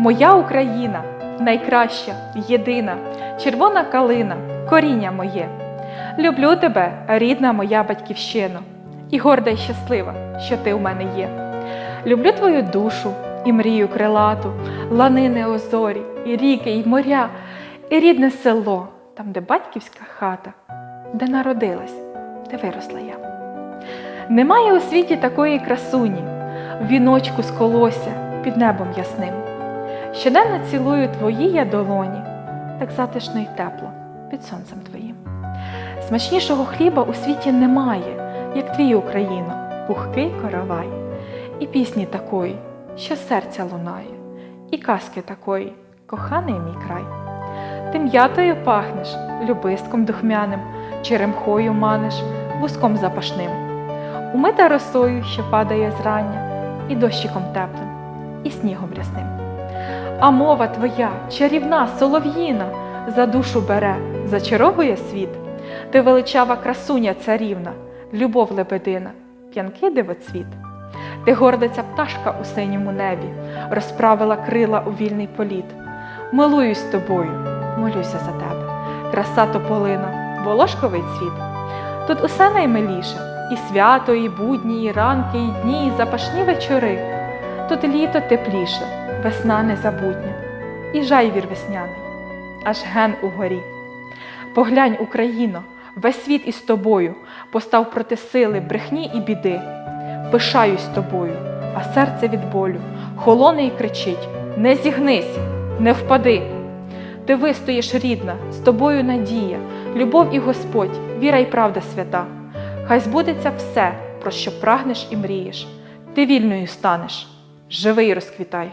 Моя Україна найкраща, єдина, червона калина, коріння моє. Люблю тебе, рідна моя батьківщина, і горда й щаслива, що ти у мене є. Люблю твою душу і мрію крилату, ланини озорі, і ріки, і моря, і рідне село, там, де батьківська хата, де народилась, де виросла я. Немає у світі такої красуні, віночку з колося під небом ясним. Щоденно цілую твої я долоні, так затишно й тепло під сонцем твоїм. Смачнішого хліба у світі немає, як твій Україно, пухкий коровай, і пісні такої, що серця лунає, і казки такої, коханий мій край. Ти м'ятою пахнеш, любистком духмяним, черемхою маниш, вуском запашним, умита росою, що падає зрання, і дощиком теплим, і снігом рясним. А мова твоя, чарівна, солов'їна, за душу бере, зачаровує світ. Ти величава красуня царівна, любов лебедина, п'янкий дивоцвіт. Ти гордиця пташка у синьому небі, розправила крила у вільний політ. Милуюсь тобою, молюся за тебе, краса тополина, волошковий цвіт. Тут усе наймиліше, і свято, і будні, і ранки, і дні, і запашні вечори. Тут літо тепліше, весна незабутня, і жайвір весняний, аж ген угорі. Поглянь, Україно, весь світ із тобою постав проти сили, брехні і біди. Пишаюсь тобою, а серце від болю холоне і кричить: Не зігнись, не впади. Ти вистоїш, рідна, з тобою надія, любов і Господь, віра й правда свята. Хай збудеться все, про що прагнеш і мрієш. Ти вільною станеш, живи й розквітай.